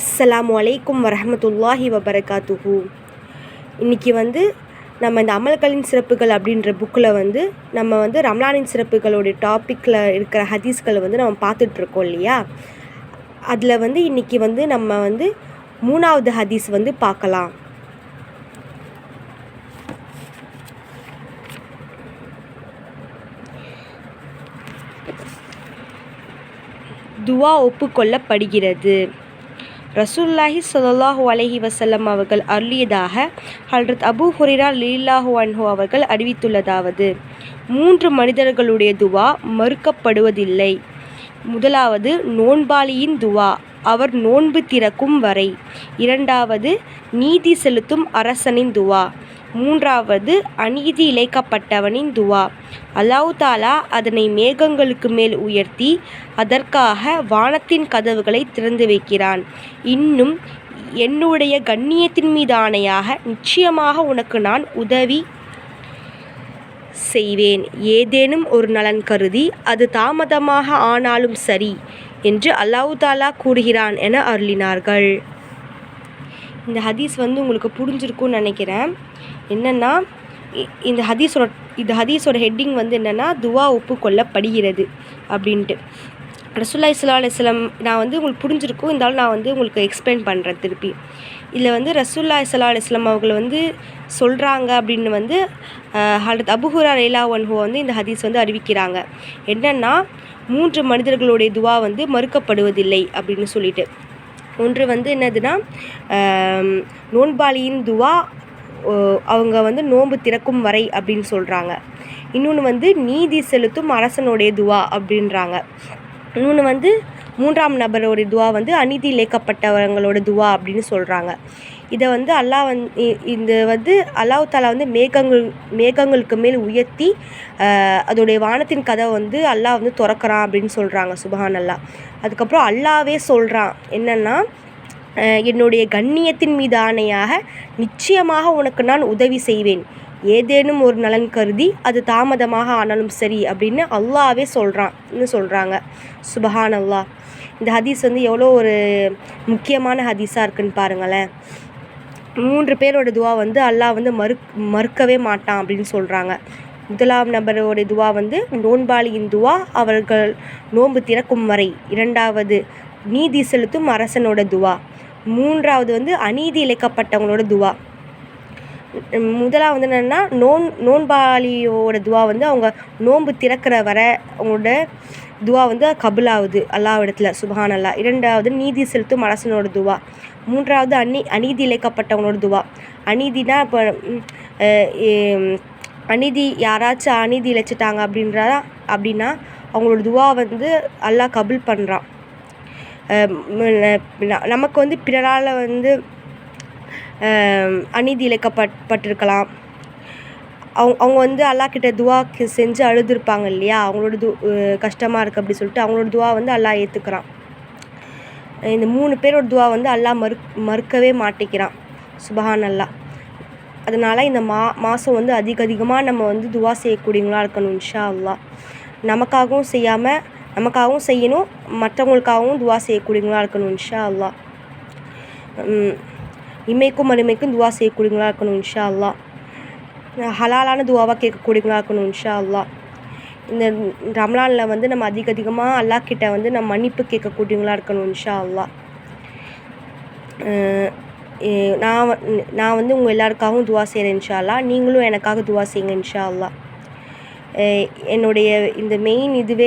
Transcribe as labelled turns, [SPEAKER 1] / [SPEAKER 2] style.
[SPEAKER 1] அஸ்லாம் வலைக்கும் வரமத்துல்லாஹி வபரகாத்துஹு. இன்றைக்கி வந்து நம்ம இந்த அமல்களின் சிறப்புகள் அப்படின்ற புக்கில் வந்து நம்ம வந்து ரம்லானின் சிறப்புகளுடைய டாப்பிக்கில் இருக்கிற ஹதீஸ்களை வந்து நம்ம பார்த்துட்ருக்கோம் இல்லையா? அதில் வந்து இன்றைக்கி வந்து நம்ம வந்து மூணாவது ஹதீஸ் வந்து பார்க்கலாம். துவா ஒப்புக்கொள்ளப்படுகிறது. ரசூல்லாஹி சொல்லாஹூ அலஹி வசல்லம் அவர்கள் அருளியதாக ஹல்ரத் அபு ஹுரிரா லீல்லாஹு அன்ஹு அவர்கள் அறிவித்துள்ளதாவது. மூன்று மனிதர்களுடைய துவா மறுக்கப்படுவதில்லை. முதலாவது நோன்பாளியின் துவா. அவர் நோன்பு திறக்கும் வரை. இரண்டாவது நீதி செலுத்தும் அரசனின் துவா. மூன்றாவது அநீதி இழைக்கப்பட்டவனின் துவா. அல்லாஹ் தாலா அதனை மேகங்களுக்கு மேல் உயர்த்தி அதற்காக வானத்தின் கதவுகளை திறந்து வைக்கிறான். இன்னும் என்னுடைய கண்ணியத்தின் மீது ஆணையாக நிச்சயமாக உனக்கு நான் உதவி செய்வேன். ஏதேனும் ஒரு நலன் கருதி அது தாமதமாக ஆனாலும் சரி என்று அல்லாஹ் தாலா கூறுகிறான் என அருளினார்கள். இந்த ஹதீஸ் வந்து உங்களுக்கு புரிஞ்சிருக்கும்னு நினைக்கிறேன். என்னென்னா இந்த ஹதீஸோட இந்த ஹதீஸோட ஹெட்டிங் வந்து என்னென்னா துவா ஒப்புக்கொள்ளப்படுகிறது அப்படின்ட்டு. ரசுல்லா இஸ்லா அலிஸ்லாம் நான் வந்து உங்களுக்கு புரிஞ்சிருக்கும் இருந்தாலும் நான் வந்து உங்களுக்கு எக்ஸ்பிளைன் பண்ணுறேன் திருப்பி. இதில் வந்து ரசூல்லா இஸ்லா அலிஸ்லாம் அவங்கள வந்து சொல்கிறாங்க அப்படின்னு வந்து ஹலத் அபுஹுரா ரேலா ஒன்ஹோ வந்து இந்த ஹதீஸ் வந்து அறிவிக்கிறாங்க. என்னென்னா மூன்று மனிதர்களுடைய துவா வந்து மறுக்கப்படுவதில்லை அப்படின்னு சொல்லிட்டு. ஒன்று வந்து என்னதுன்னா நோன்பாளியின் துவா அவங்க வந்து நோன்பு திறக்கும் வரை அப்படின்னு சொல்கிறாங்க இன்னொன்று வந்து நீதி செலுத்தும் அரசனுடைய துவா அப்படின்றாங்க. இன்னொன்று வந்து மூன்றாம் நபரோடைய துவா வந்து அநீதி இழைக்கப்பட்டவங்களோட துவா அப்படின்னு சொல்கிறாங்க இதை வந்து அல்லாஹ் வந் இந்த வந்து அல்லாஹ் தாலா வந்து மேகங்கள் மேகங்களுக்கு மேல் உயர்த்தி அதோடைய வானத்தின் கதவை வந்து அல்லாஹ் வந்து திறக்கிறான் அப்படின்னு சொல்கிறாங்க சுபஹான் அல்லா அதுக்கப்புறம் அல்லாவே சொல்கிறான் என்னென்னா என்னுடைய கண்ணியத்தின் மீது ஆணையாக நிச்சயமாக உனக்கு நான் உதவி செய்வேன். ஏதேனும் ஒரு நலன் கருதி அது தாமதமாக ஆனாலும் சரி அப்படின்னு அல்லாவே சொல்கிறான்னு சொல்கிறாங்க சுபஹான் அல்லா இந்த ஹதீஸ் வந்து எவ்வளோ ஒரு முக்கியமான ஹதீஸாக இருக்குன்னு பாருங்களேன். மூன்று பேரோட துவா வந்து அல்லாஹ் வந்து மறு மறுக்கவே மாட்டான் அப்படின்னு சொல்கிறாங்க முதலாம் நபரோட துவா வந்து நோன்பாளியின் துவா அவர்கள் நோன்பு திறக்கும் வரை. இரண்டாவது நீதி செலுத்தும் அரசனோட துவா. மூன்றாவது வந்து அநீதி இழைக்கப்பட்டவங்களோட துவா. முதலாக வந்து என்னென்னா நோன் நோன்பாளியோட துவா வந்து அவங்க நோன்பு திறக்கிற வர அவங்களோட துவா வந்து கபுலாகுது அல்லாவிடத்தில் சுபஹான் அல்லா இரண்டாவது நீதி செலுத்தும் அரசனோட துவா. மூன்றாவது அநீ அநீதி இழைக்கப்பட்டவங்களோட துவா. அநீதினா இப்போ அநீதி யாராச்சும் அநீதி இழைச்சிட்டாங்க அப்படின்றா அப்படின்னா அவங்களோட துவா வந்து அல்லாஹ் கபுல் பண்ணுறான் நமக்கு வந்து பிறரால் வந்து அநீதி இழைக்கப்பட் பட்டிருக்கலாம். அவங்க அவங்க வந்து அல்லாக்கிட்ட துவா செஞ்சு அழுதுருப்பாங்க இல்லையா? அவங்களோட து கஷ்டமாக இருக்குது அப்படி சொல்லிட்டு அவங்களோட துவா வந்து அல்லா ஏற்றுக்கிறான் இந்த மூணு பேரோட துவா வந்து அல்லா மறு மறுக்கவே மாட்டேங்கிறான். சுபஹான் அல்லா அதனால் இந்த மா மாதம் வந்து அதிக அதிகமாக நம்ம வந்து துவா செய்யக்கூடியவங்களாக இருக்கணும் இன்ஷா அல்லா நமக்காகவும் செய்யாமல் நமக்காகவும் செய்யணும் மற்றவங்களுக்காகவும் துவா செய்யக்கூடியவங்களாக இருக்கணும் இன்ஷா அல்லா இமைக்கும் மறுமைக்கும் துவா செய்யக்கூடியவங்களாக இருக்கணும் இன்ஷா அல்லா ஹலாலான துவாவாக கேட்கக்கூடியங்களா இருக்கணும் இன்ஷா அல்லா இந்த ரம்லானில் வந்து நம்ம அதிக அதிகமாக அல்லா கிட்ட வந்து நம்ம மன்னிப்பு கேட்கக்கூடியவங்களா இருக்கணும் இன்ஷா அல்லா நான் நான் வந்து உங்கள் எல்லாருக்காகவும் துவா செய்கிறேன் இன்ஷா அல்லா நீங்களும் எனக்காக துவா செய்யுங்க இன்ஷா அல்லா என்னுடைய இந்த மெயின் இதுவே